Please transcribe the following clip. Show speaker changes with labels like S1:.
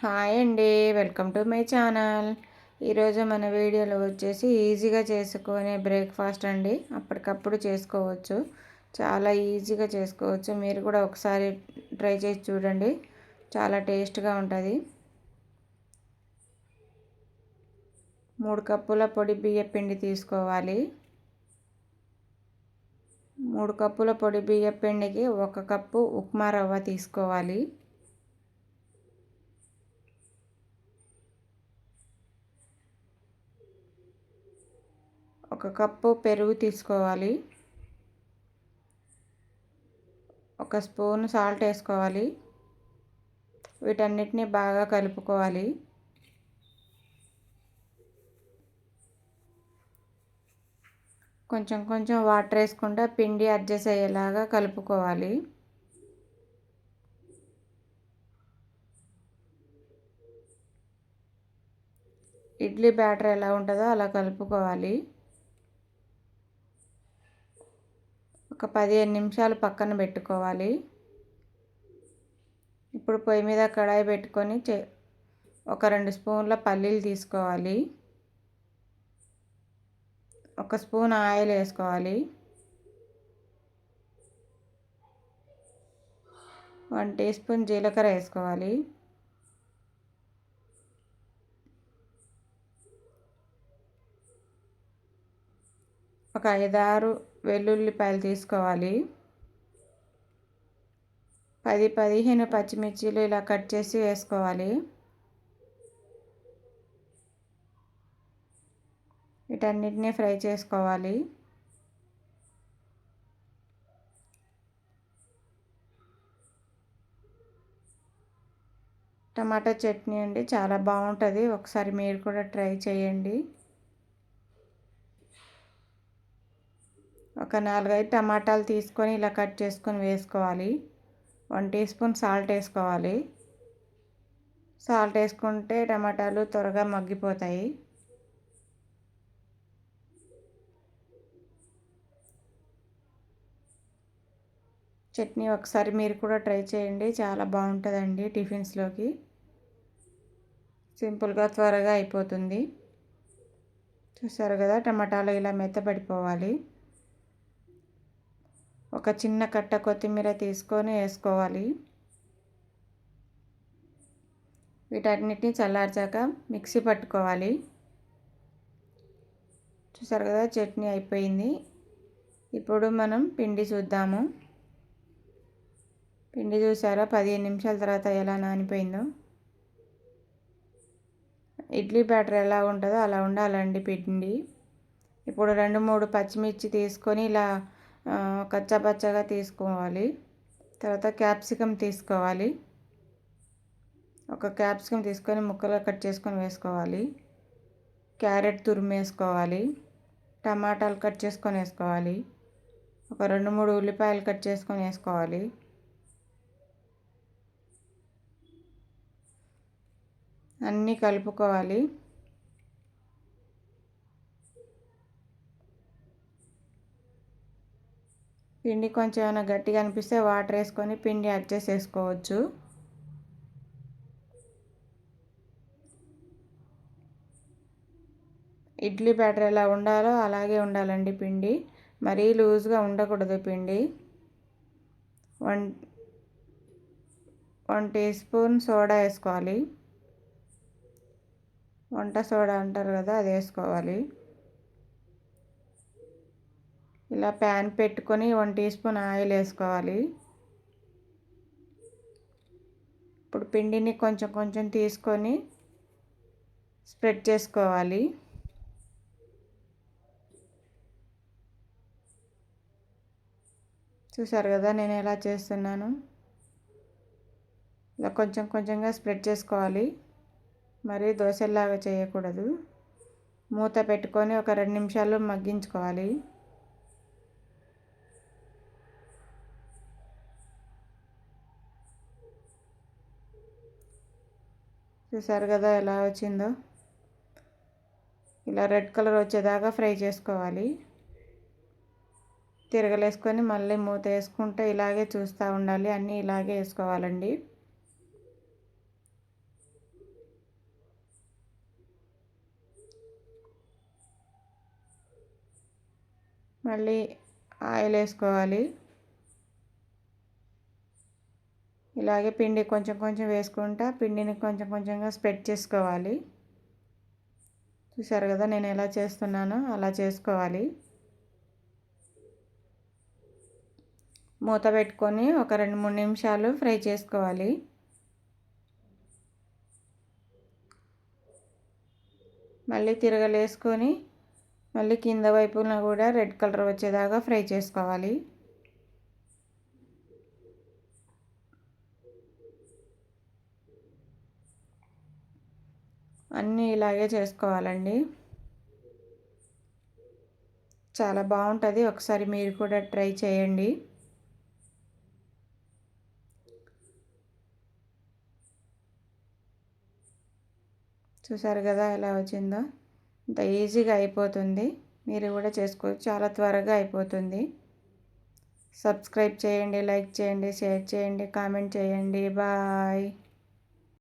S1: Hi అండి welcome to my channel. ఈరోజు మన వీడియోలో వచ్చేసి ఈజీగా చేసుకునే బ్రేక్ఫాస్ట్ అండి. అప్పటికప్పుడు చేసుకోవచ్చు. చాలా ఈజీగా చేసుకోవచ్చు. మీరు కూడా ఒకసారి ట్రై చేసి చూడండి. చాలా టేస్ట్గా ఉంటుంది. మూడు కప్పుల పొడి బియ్య పిండి తీసుకోవాలి. మూడు కప్పుల పొడి బియ్య పిండికి ఒక కప్పు ఉప్మా రవ్వ తీసుకోవాలి. ఒక కప్పు పెరుగు తీసుకోవాలి. ఒక స్పూన్ సాల్ట్ వేసుకోవాలి. వీటన్నిటిని బాగా కలుపుకోవాలి. కొంచెం కొంచెం వాటర్ వేసుకుంటా పిండి అడ్జస్ట్ అయ్యేలాగా కలుపుకోవాలి. ఇడ్లీ బ్యాటర్ ఎలా ఉంటుందో అలా కలుపుకోవాలి. ఒక పదిహేను నిమిషాలు పక్కన పెట్టుకోవాలి. ఇప్పుడు పొయ్యి మీద కడాయి పెట్టుకొని చే ఒక రెండు స్పూన్ల పల్లీలు తీసుకోవాలి. ఒక స్పూన్ ఆయిల్ వేసుకోవాలి. వన్ టీ స్పూన్ జీలకర్ర వేసుకోవాలి. ఒక ఐదారు వెల్లుల్లిపాయలు తీసుకోవాలి. పది పదిహేను పచ్చిమిర్చీలు ఇలా కట్ చేసి వేసుకోవాలి. వీటన్నిటిని ఫ్రై చేసుకోవాలి. టమాటా చట్నీ అండి చాలా బాగుంటుంది. ఒకసారి మీరు కూడా ట్రై చేయండి. ఒక నాలుగైదు టమాటాలు తీసుకొని ఇలా కట్ చేసుకొని వేసుకోవాలి. వన్ టీ స్పూన్ సాల్ట్ వేసుకోవాలి. సాల్ట్ వేసుకుంటే టమాటాలు త్వరగా మగ్గిపోతాయి. చట్నీ ఒకసారి మీరు కూడా ట్రై చేయండి. చాలా బాగుంటుందండి టిఫిన్స్లోకి. సింపుల్గా త్వరగా అయిపోతుంది. చూసారు కదా టమాటాలు ఇలా మెత్తపడిపోవాలి ఒక చిన్న కట్ట కొత్తిమీర తీసుకొని వేసుకోవాలి. వీటన్నిటిని చల్లార్చాక మిక్సీ పట్టుకోవాలి. చూసారు కదా చట్నీ అయిపోయింది. ఇప్పుడు మనం పిండి చూద్దాము. పిండి చూసారా? పదిహేను నిమిషాల తర్వాత ఎలా నానిపోయిందో. ఇడ్లీ బ్యాటర్ ఎలా ఉంటుందో అలా ఉండాలండి పిండి. ఇప్పుడు రెండు మూడు పచ్చిమిర్చి తీసుకొని ఇలా కచ్చాపచ్చగా తీసుకోవాలి. తర్వాత క్యాప్సికమ్ తీసుకోవాలి. ఒక క్యాప్సికమ్ తీసుకొని ముక్కలు కట్ చేసుకొని వేసుకోవాలి. క్యారెట్ తురుము వేసుకోవాలి. టమాటాలు కట్ చేసుకొని వేసుకోవాలి. ఒక రెండు మూడు ఉల్లిపాయలు కట్ చేసుకొని వేసుకోవాలి. అన్నీ కలుపుకోవాలి. పిండి కొంచెం ఏమైనా గట్టిగా అనిపిస్తే వాటర్ వేసుకొని పిండి అడ్జస్ట్ చేసుకోవచ్చు. ఇడ్లీ బ్యాటర్ ఎలా ఉండాలో అలాగే ఉండాలండి పిండి. మరీ లూజ్గా ఉండకూడదు పిండి. One one teaspoon soda వేసుకోవాలి. వంట సోడా అంటారు కదా అది వేసుకోవాలి. ఇలా ప్యాన్ పెట్టుకొని వన్ టీ స్పూన్ ఆయిల్ వేసుకోవాలి. ఇప్పుడు పిండిని కొంచెం కొంచెం తీసుకొని స్ప్రెడ్ చేసుకోవాలి. చూసారు కదా నేను ఎలా చేస్తున్నాను? ఇలా కొంచెం కొంచెంగా స్ప్రెడ్ చేసుకోవాలి. మరి దోశలాగా చేయకూడదు. మూత పెట్టుకొని ఒక రెండు నిమిషాలు మగ్గించుకోవాలి. చూసారు కదా ఎలా వచ్చిందో? ఇలా రెడ్ కలర్ వచ్చేదాకా ఫ్రై చేసుకోవాలి. తిరగలేసుకొని మళ్ళీ మూత వేసుకుంటే ఇలాగే చూస్తూ ఉండాలి. అన్నీ ఇలాగే వేసుకోవాలండి. మళ్ళీ ఆయిల్ వేసుకోవాలి. ఇలాగే పిండి కొంచెం కొంచెం వేసుకుంటా పిండిని కొంచెం కొంచెంగా స్ప్రెడ్ చేసుకోవాలి. చూసారు కదా నేను ఎలా చేస్తున్నానో అలా చేసుకోవాలి. మూత పెట్టుకొని ఒక రెండు మూడు నిమిషాలు ఫ్రై చేసుకోవాలి. మళ్ళీ తిరగలేసుకొని మళ్ళీ కింద వైపున కూడా రెడ్ కలర్ వచ్చేదాకా ఫ్రై చేసుకోవాలి. అన్నీ ఇలాగే చేసుకోవాలండి. చాలా బాగుంటుంది. ఒకసారి మీరు కూడా ట్రై చేయండి. చూసారు కదా ఎలా వచ్చిందో? ఇంత ఈజీగా అయిపోతుంది. మీరు కూడా చేసుకోవచ్చు. చాలా త్వరగా అయిపోతుంది. సబ్స్క్రైబ్ చేయండి లైక్ చేయండి షేర్ చేయండి కామెంట్ చేయండి. బాయ్.